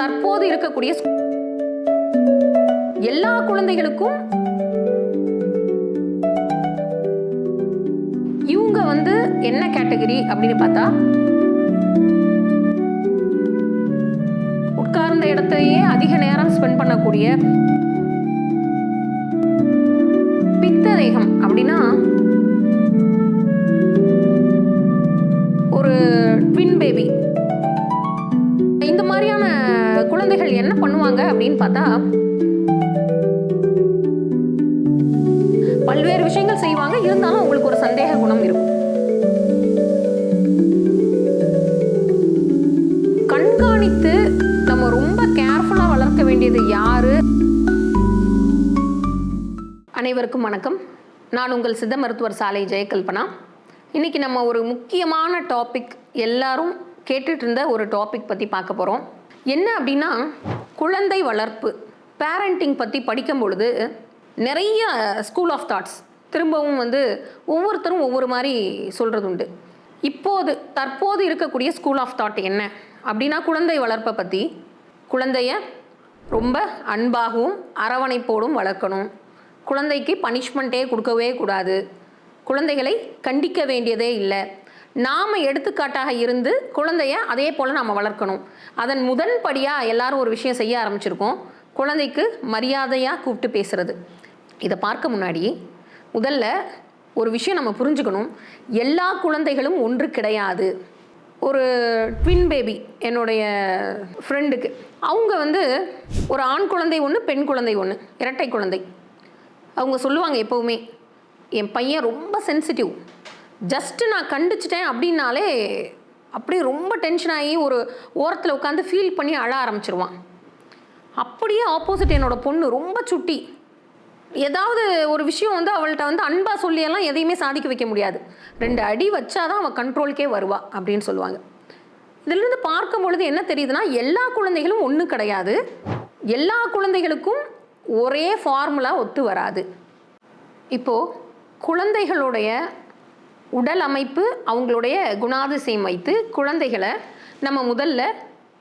தற்போது இருக்கக்கூடிய எல்லா குழந்தைகளுக்கும் இவங்க வந்து என்ன கேட்டகரி அப்படின்னு பார்த்தா உட்கார்ந்த இடத்தையே அதிக நேரம் ஸ்பெண்ட் பண்ணக்கூடிய பித்ததேகம் அப்படின்னா குழந்தைகள் என்ன பண்ணுவாங்க அப்படின்னு பார்த்தா பல்வேறு விஷயங்கள் செய்வாங்க. இருந்தாலும் அவங்களுக்கு ஒரு சந்தேக குணம் இருக்கும். கண்காணித்து நம்ம ரொம்ப கேர்ஃபுல்லா வளர்க்க வேண்டியது யாரு? அனைவருக்கும் வணக்கம். நான் உங்கள் சித்த மருத்துவர் சாலை ஜெயகல்பனா. இன்னைக்கு நம்ம ஒரு முக்கியமான டாபிக் எல்லாரும் கேட்டுட்டு இருந்த ஒரு டாபிக் பற்றி பார்க்க போகிறோம் என்ன அப்படின்னா குழந்தை வளர்ப்பு பேரண்டிங் பற்றி படிக்கும் பொழுது நிறைய ஸ்கூல் ஆஃப் தாட்ஸ் திரும்பவும் வந்து ஒவ்வொருத்தரும் ஒவ்வொரு மாதிரி சொல்கிறது உண்டு இப்போது தற்போது இருக்கக்கூடிய ஸ்கூல் ஆஃப் தாட் என்ன அப்படின்னா குழந்தை வளர்ப்பை பற்றி குழந்தைய ரொம்ப அன்பாகவும் அரவணைப்போடும் வளர்க்கணும். குழந்தைக்கு பனிஷ்மெண்ட்டே கொடுக்கவே கூடாது. குழந்தைகளை கண்டிக்க வேண்டியதே இல்லை. நாம் எடுத்துக்காட்டாக இருந்து குழந்தைய அதே போல் நாம் வளர்க்கணும். அதன் முதன்படியாக எல்லாரும் ஒரு விஷயம் செய்ய ஆரம்பிச்சிருக்கோம். குழந்தைக்கு மரியாதையாக கூப்பிட்டு பேசுகிறது இதை பார்க்க முன்னாடி முதல்ல ஒரு விஷயம் நம்ம புரிஞ்சுக்கணும். எல்லா குழந்தைகளும் ஒன்று கிடையாது. ஒரு ட்வின் பேபி என்னுடைய ஃப்ரெண்டுக்கு அவங்க வந்து ஒரு ஆண் குழந்தை ஒன்று பெண் குழந்தை ஒன்று இரட்டை குழந்தை. அவங்க சொல்லுவாங்க எப்போவுமே என் பையன் ரொம்ப சென்சிட்டிவ் ஜஸ்ட்டு நான் கண்டிச்சிட்டேன் அப்படின்னாலே அப்படியே ரொம்ப டென்ஷன் ஆகி ஒரு ஓரத்தில் உட்காந்து ஃபீல் பண்ணி அழ ஆரம்பிச்சிருவான். அப்படியே ஆப்போசிட் என்னோட பொண்ணு ரொம்ப சுட்டி. ஏதாவது ஒரு விஷயம் வந்து அவள்கிட்ட வந்து அன்பாக சொல்லியெல்லாம் எதையுமே சாதிக்க வைக்க முடியாது. ரெண்டு அடி வச்சாதான் அவள் கண்ட்ரோலுக்கே வருவா அப்படின்னு சொல்லுவாங்க. இதிலிருந்து பார்க்கும் பொழுது என்ன தெரியுதுன்னா எல்லா குழந்தைகளும் ஒன்று கிடையாது. எல்லா குழந்தைகளுக்கும் ஒரே ஃபார்முலா ஒத்து வராது. இப்போது குழந்தைகளுடைய உடல் அமைப்பு அவங்களுடைய குணாதிசயம் வைத்து குழந்தைகளை நம்ம முதல்ல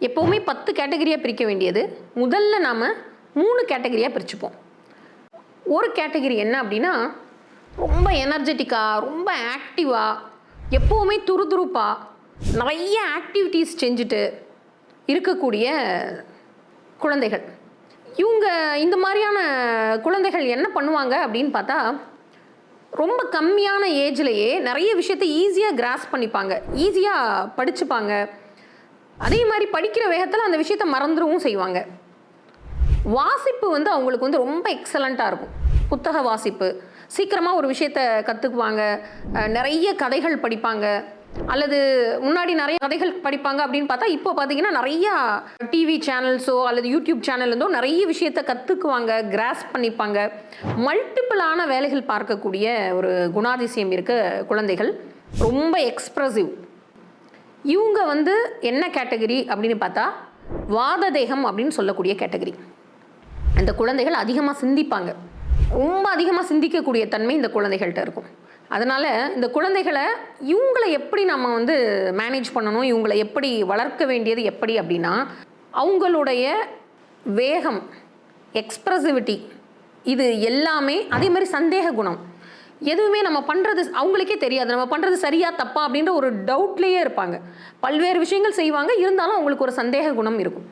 எப்போவுமே பத்து கேட்டகரியாக பிரிக்க வேண்டியது. முதல்ல நாம் மூணு கேட்டகரியாக பிரிச்சுப்போம். ஒரு கேட்டகரி என்ன அப்படின்னா ரொம்ப எனர்ஜெட்டிக்காக ரொம்ப ஆக்டிவாக எப்போவுமே துருதுருப்பாக நிறைய ஆக்டிவிட்டீஸ் செஞ்சுட்டு இருக்கக்கூடிய குழந்தைகள். இவங்க இந்த மாதிரியான குழந்தைகள் என்ன பண்ணுவாங்க அப்படின்னு பார்த்தா ரொம்ப கம்மியான ஏஜ்லேயே நிறைய விஷயத்தை ஈஸியாக கிராஸ் பண்ணிப்பாங்க. ஈஸியாக படிச்சுப்பாங்க. அதே மாதிரி படிக்கிற வேகத்தில் அந்த விஷயத்தை மறந்துடவும் செய்வாங்க. வாசிப்பு வந்து அவங்களுக்கு வந்து ரொம்ப எக்ஸலண்ட்டாக இருக்கும். புத்தக வாசிப்பு. சீக்கிரமாக ஒரு விஷயத்த கற்றுக்குவாங்க நிறைய கதைகள் படிப்பாங்க. அல்லது முன்னாடி நிறைய கதைகள் படிப்பாங்க அப்படின்னு பார்த்தா இப்போ பார்த்தீங்கன்னா நிறையா டிவி சேனல்ஸோ அல்லது யூடியூப் சேனல்லேருந்தோ நிறைய விஷயத்த கற்றுக்குவாங்க கிராஸ் பண்ணிப்பாங்க. மல்டிபிளான வேலைகள் பார்க்கக்கூடிய ஒரு குணாதிசயம் இருக்க குழந்தைகள் ரொம்ப எக்ஸ்ப்ரெசிவ் இவங்க வந்து என்ன கேட்டகரி அப்படின்னு பார்த்தா வாத தேகம் அப்படின்னு சொல்லக்கூடிய கேட்டகரி இந்த குழந்தைகள் அதிகமாக சிந்திப்பாங்க. ரொம்ப அதிகமாக சிந்திக்கக்கூடிய தன்மை இந்த குழந்தைகள்கிட்ட இருக்கும். அதனால் இந்த குழந்தைகளை இவங்களை எப்படி நம்ம வந்து மேனேஜ் பண்ணணும்? இவங்களை எப்படி வளர்க்க வேண்டியது எப்படி அப்படின்னா அவங்களுடைய வேகம் எக்ஸ்ப்ரெசிவிட்டி இது எல்லாமே அதே மாதிரி சந்தேக குணம். எதுவுமே நம்ம பண்ணுறது அவங்களுக்கே தெரியாது. நம்ம பண்ணுறது சரியா தப்பா அப்படின்ற ஒரு டவுட்லேயே இருப்பாங்க. பல்வேறு விஷயங்கள் செய்வாங்க. இருந்தாலும் அவங்களுக்கு ஒரு சந்தேக குணம் இருக்கும்.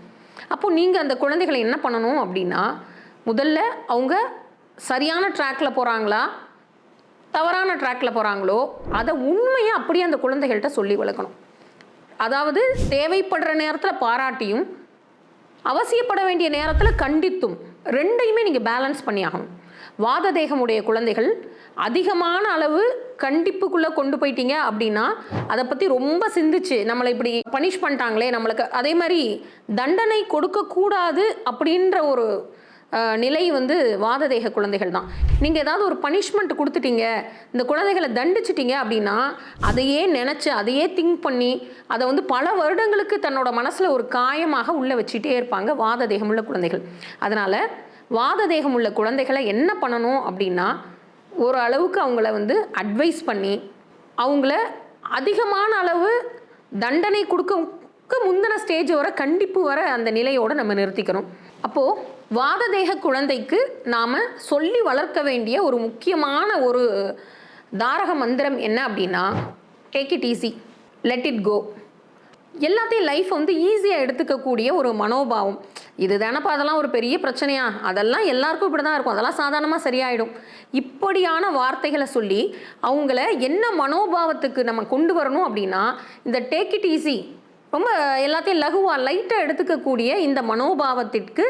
அப்போ நீங்கள் அந்த குழந்தைகளை என்ன பண்ணணும் அப்படின்னா முதல்ல அவங்க சரியான ட்ராக்ல போகிறாங்களா தவறான ட்ராக்ல போகிறாங்களோ அதை உண்மையாக அப்படியே அந்த குழந்தைகள்கிட்ட சொல்லி வளர்க்கணும். அதாவது தேவைப்படுற நேரத்தில் பாராட்டியும் அவசியப்பட வேண்டிய நேரத்தில் கண்டித்தும் ரெண்டையுமே நீங்கள் பேலன்ஸ் பண்ணி ஆகணும். வாத தேகமுடைய குழந்தைகள் அதிகமான அளவு கண்டிப்புக்குள்ளே கொண்டு போயிட்டீங்க அப்படின்னா அதை பற்றி ரொம்ப சிந்திச்சு நம்மளை இப்படி பனிஷ் பண்ணிட்டாங்களே நம்மளுக்கு அதே மாதிரி தண்டனை கொடுக்கக்கூடாது அப்படின்ற ஒரு நிலை வந்து வாததேக குழந்தைகள் தான். நீங்கள் ஏதாவது ஒரு பனிஷ்மெண்ட் கொடுத்துட்டீங்க இந்த குழந்தைகளை தண்டிச்சிட்டிங்க அப்படின்னா அதையே நினச்சி அதையே திங்க் பண்ணி அதை வந்து பல வருடங்களுக்கு தன்னோட மனசில் ஒரு காயமாக உள்ளே வச்சுட்டே இருப்பாங்க வாததேகமுள்ள குழந்தைகள். அதனால் வாததேகம் உள்ள குழந்தைகளை என்ன பண்ணணும் அப்படின்னா ஒரு அளவுக்கு அவங்கள வந்து அட்வைஸ் பண்ணி அவங்கள அதிகமான அளவு தண்டனை கொடுக்க முந்தின ஸ்டேஜ் வர கண்டிப்பு வர அந்த நிலையோடு நம்ம நிறுத்திக்கணும். அப்போது வாததேக குழந்தைக்கு நாம் சொல்லி வளர்க்க வேண்டிய ஒரு முக்கியமான ஒரு தாரக மந்திரம் என்ன அப்படின்னா take it easy let it go எல்லாத்தையும் லைஃப் வந்து ஈஸியாக எடுத்துக்கக்கூடிய ஒரு மனோபாவம். இது தானப்பா அதெல்லாம் ஒரு பெரிய பிரச்சனையா? அதெல்லாம் எல்லாருக்கும் இப்படி தான் இருக்கும். அதெல்லாம் சாதாரணமாக சரியாயிடும். இப்படியான வார்த்தைகளை சொல்லி அவங்கள என்ன மனோபாவத்துக்கு நம்ம கொண்டு வரணும் அப்படின்னா இந்த டேக் இட் ஈஸி ரொம்ப எல்லாத்தையும் லகுவாக லைட்டாக எடுத்துக்கக்கூடிய இந்த மனோபாவத்திற்கு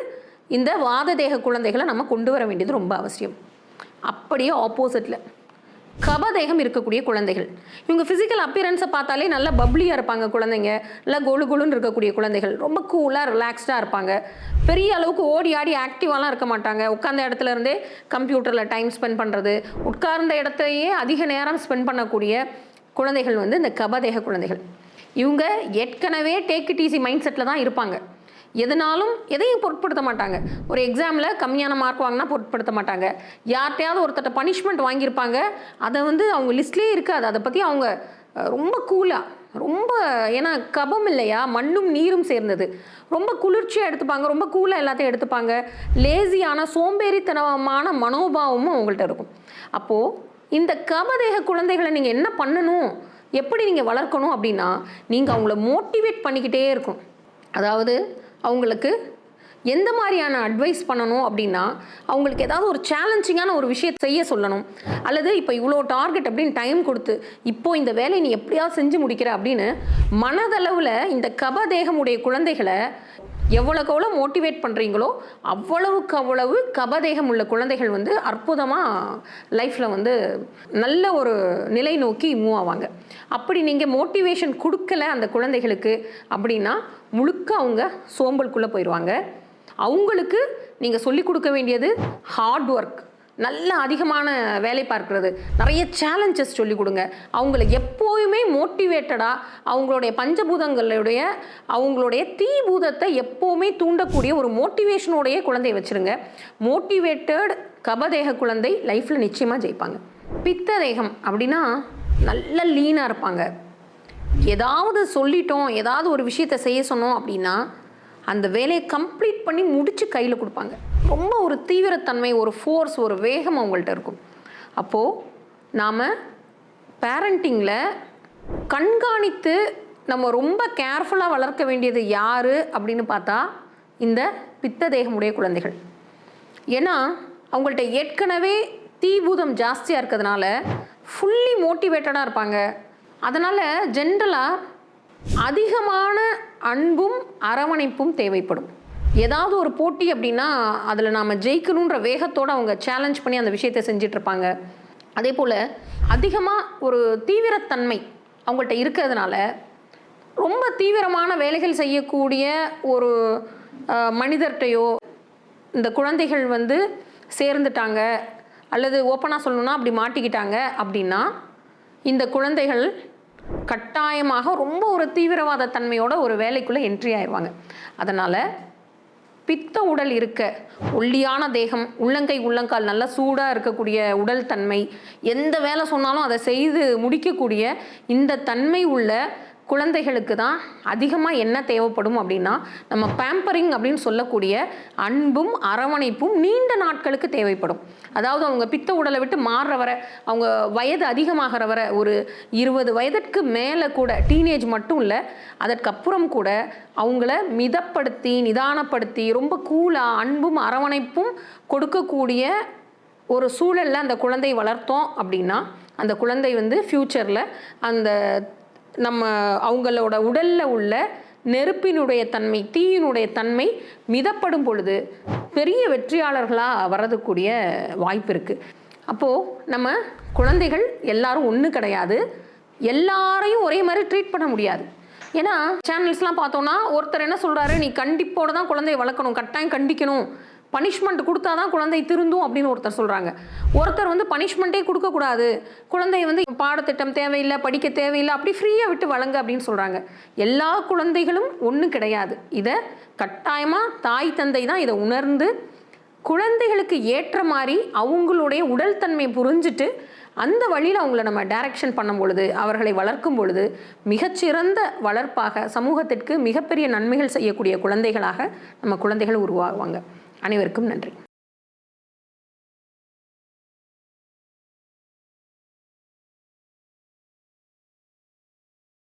இந்த வாததேக குழந்தைகளை நம்ம கொண்டு வர வேண்டியது ரொம்ப அவசியம். அப்படியே ஆப்போசிட்டில் கபதேகம் இருக்கக்கூடிய குழந்தைகள். இவங்க ஃபிசிக்கல் அப்பியரன்ஸை பார்த்தாலே நல்லா பப்ளியாக இருப்பாங்க குழந்தைங்க. நல்லா கொழு கொழுன்னு இருக்கக்கூடிய குழந்தைகள். ரொம்ப கூலாக ரிலாக்ஸ்டாக இருப்பாங்க. பெரிய அளவுக்கு ஓடி ஆடி ஆக்டிவாலாம் இருக்க மாட்டாங்க. உட்கார்ந்த இடத்துல இருந்தே கம்ப்யூட்டரில் டைம் ஸ்பெண்ட் பண்ணுறது உட்கார்ந்த இடத்தையே அதிக நேரம் ஸ்பெண்ட் பண்ணக்கூடிய குழந்தைகள் வந்து இந்த கபதேக குழந்தைகள். இவங்க ஏற்கனவே take it easy mind settle தான் இருப்பாங்க. எதனாலும் எதையும் பொருட்படுத்த மாட்டாங்க. ஒரு எக்ஸாமில் கம்மியான மார்க் வாங்கினா பொருட்படுத்த மாட்டாங்க. யார்கிட்டையாவது ஒருத்தட்ட பனிஷ்மெண்ட் வாங்கியிருப்பாங்க. அதை வந்து அவங்க லிஸ்ட்லேயே இருக்காது. அதை பற்றி அவங்க ரொம்ப கூலாக ரொம்ப ஏன்னா கபம் இல்லையா? மண்ணும் நீரும் சேர்ந்தது. ரொம்ப குளிர்ச்சியாக எடுத்துப்பாங்க. ரொம்ப கூலாக எல்லாத்தையும் எடுத்துப்பாங்க. லேசியான சோம்பேறித்தனமான மனோபாவமும் அவங்கள்ட்ட இருக்கும். அப்போது இந்த கபதேக குழந்தைகளை நீங்கள் என்ன பண்ணணும்? எப்படி நீங்கள் வளர்க்கணும் அப்படின்னா நீங்கள் அவங்கள மோட்டிவேட் பண்ணிக்கிட்டே இருக்கணும். அதாவது அவங்களுக்கு எந்த மாதிரியான அட்வைஸ் பண்ணணும் அப்படின்னா அவங்களுக்கு ஏதாவது ஒரு சேலஞ்சிங்கான ஒரு விஷயத்தை செய்ய சொல்லணும். அல்லது இப்போ இவ்வளோ டார்கெட் அப்படின்னு டைம் கொடுத்து இப்போ இந்த வேலையை நீ எப்படியாவது செஞ்சு முடிக்கிற அப்படின்னு மனதளவில் இந்த கபதேகமுடைய குழந்தைகளை எவ்வளோக்கு எவ்வளோ மோட்டிவேட் பண்ணுறீங்களோ அவ்வளவுக்கு அவ்வளவு கபதேகம் உள்ள குழந்தைகள் வந்து அற்புதமாக லைஃப்பில் வந்து நல்ல ஒரு நிலை நோக்கி மூவ் ஆவாங்க. அப்படி நீங்கள் மோட்டிவேஷன் கொடுக்கல அந்த குழந்தைகளுக்கு அப்படின்னா முழுக்க அவங்க சோம்பலுக்குள்ளே போயிடுவாங்க அவங்களுக்கு நீங்கள் சொல்லிக் கொடுக்க வேண்டியது ஹார்ட் ஒர்க் நல்ல அதிகமான வேலை பார்க்குறது. நிறைய சேலஞ்சஸ் சொல்லிக் கொடுங்க. அவங்கள எப்போயுமே மோட்டிவேட்டடாக அவங்களுடைய பஞ்சபூதங்களுடைய அவங்களுடைய தீபூதத்தை எப்போவுமே தூண்டக்கூடிய ஒரு மோட்டிவேஷனோடைய குழந்தைய வச்சுருங்க. மோட்டிவேட்டட் கபதேக குழந்தை லைஃப்பில் நிச்சயமாக ஜெயிப்பாங்க. பித்ததேகம் அப்படின்னா நல்ல லீனாக இருப்பாங்க. ஏதாவது சொல்லிட்டோம் ஏதாவது ஒரு விஷயத்தை செய்ய சொன்னோம் அப்படின்னா அந்த வேலையை கம்ப்ளீட் பண்ணி முடித்து கையில் கொடுப்பாங்க. ரொம்ப ஒரு தீவிரத்தன்மை ஒரு ஃபோர்ஸ் ஒரு வேகம் அவங்கள்ட்ட இருக்கும். அப்போது நாம் பேரண்டிங்கில் கண்காணித்து நம்ம ரொம்ப கேர்ஃபுல்லாக வளர்க்க வேண்டியது யார் அப்படின்னு பார்த்தா இந்த பித்த தேகமுடைய குழந்தைகள். ஏன்னா அவங்கள்ட்ட ஏற்கனவே தீபூதம் ஜாஸ்தியாக இருக்கிறதுனால ஃபுல்லி மோட்டிவேட்டடாக இருப்பாங்க. அதனால் ஜென்ரலாக அதிகமான அன்பும் அரவணைப்பும் தேவைப்படும். ஏதாவது ஒரு போட்டி அப்படின்னா அதில் நாம் ஜெயிக்கணுன்ற வேகத்தோடு அவங்க சேலஞ்ச் பண்ணி அந்த விஷயத்தை செஞ்சிட்ருப்பாங்க அதே போல் அதிகமாக ஒரு தீவிரத்தன்மை அவங்கள்ட்ட இருக்கிறதுனால ரொம்ப தீவிரமான வேலைகள் செய்யக்கூடிய ஒரு மனிதர்கிட்டையோ இந்த குழந்தைகள் வந்து சேர்ந்துட்டாங்க அல்லது ஓப்பனாக சொல்லணும்னா அப்படி மாட்டிக்கிட்டாங்க அப்படின்னா இந்த குழந்தைகள் கட்டாயமாக ரொம்ப ஒரு தீவிரவாத தன்மையோட ஒரு வேலைக்குள்ளே என்ட்ரி ஆயிடுவாங்க அதனால் பித்த உடல் இருக்க. ஒல்லியான தேகம் உள்ளங்கை உள்ளங்கால் நல்லா சூடாக இருக்கக்கூடிய உடல் தன்மை. எந்த வேலை சொன்னாலும் அதை செய்து முடிக்கக்கூடிய இந்த தன்மை உள்ள குழந்தைகளுக்கு தான் அதிகமாக என்ன தேவைப்படும் அப்படின்னா நம்ம பேம்பரிங் அப்படின்னு சொல்லக்கூடிய அன்பும் அரவணைப்பும் நீண்ட நாட்களுக்கு தேவைப்படும். அதாவது அவங்க பித்த உடலை விட்டு மாறுற வரை அவங்க வயது அதிகமாகிற வரை ஒரு இருபது வயதிற்கு மேலே கூட டீனேஜ் மட்டும் இல்லை அதற்கப்புறம் கூட அவங்கள மிதப்படுத்தி நிதானப்படுத்தி ரொம்ப கூலாக அன்பும் அரவணைப்பும் கொடுக்கக்கூடிய ஒரு சூழலில் அந்த குழந்தையை வளர்த்தோம் அப்படின்னா அந்த குழந்தை வந்து ஃப்யூச்சரில் அந்த நம்ம அவங்களோட உடலில் உள்ள நெருப்பினுடைய தன்மை தீயினுடைய தன்மை மிதப்படும் பொழுது பெரிய வெற்றியாளர்களாக வரதுக்கூடிய வாய்ப்பு இருக்குது அப்போது நம்ம குழந்தைகள் எல்லாரும் ஒன்று கிடையாது. எல்லாரையும் ஒரே மாதிரி ட்ரீட் பண்ண முடியாது. ஏன்னா சேனல்ஸ்லாம் பார்த்தோன்னா ஒருத்தர் என்ன சொல்கிறாரு நீ கண்டிப்போடு தான் குழந்தைய வளர்க்கணும் கட்டாயம் கண்டிக்கணும். பனிஷ்மெண்ட் கொடுத்தா தான் குழந்தை திருந்தும் அப்படின்னு ஒருத்தர் சொல்கிறாங்க ஒருத்தர் வந்து பனிஷ்மெண்ட்டே கொடுக்கக்கூடாது. குழந்தைய வந்து பாடத்திட்டம் தேவையில்லை படிக்க தேவையில்லை அப்படி ஃப்ரீயாக விட்டு வழங்க அப்படின்னு சொல்கிறாங்க எல்லா குழந்தைகளும் ஒன்றும் கிடையாது. இதை கட்டாயமாக தாய் தந்தை தான் இதை உணர்ந்து குழந்தைகளுக்கு ஏற்ற மாதிரி அவங்களுடைய உடல் தன்மை புரிஞ்சுட்டு அந்த வழியில் அவங்கள நம்ம டைரக்ஷன் பண்ணும் பொழுது அவர்களை வளர்க்கும் பொழுது மிகச்சிறந்த வளர்ப்பாக சமூகத்திற்கு மிகப்பெரிய நன்மைகள் செய்யக்கூடிய குழந்தைகளாக நம்ம குழந்தைகள் உருவாகுவாங்க அனைவருக்கும் நன்றி.